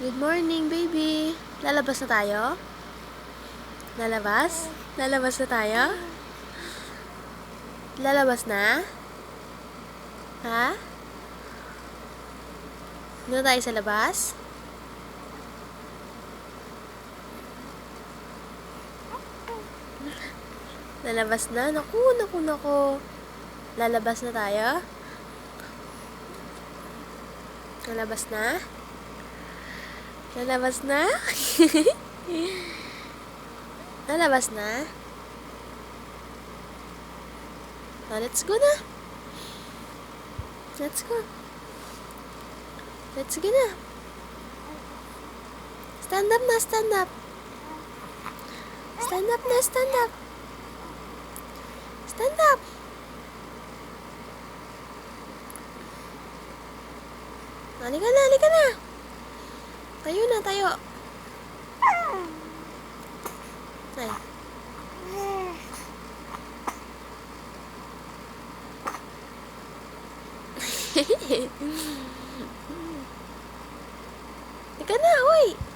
Good morning, baby. Lalabas na tayo? Lalabas? Lalabas na tayo? Lalabas na? Ha? Doon tayo sa labas? Lalabas na? Naku, naku, naku. Lalabas na tayo? Lalabas na? Lalabas na? Lalabas na? Oh, let's go na. Let's go. Let's go na. Stand up na, stand up. Stand up na, stand up. Stand up. Halika na, halika na. Tayo na, tayo. Ay. Halika na, uy.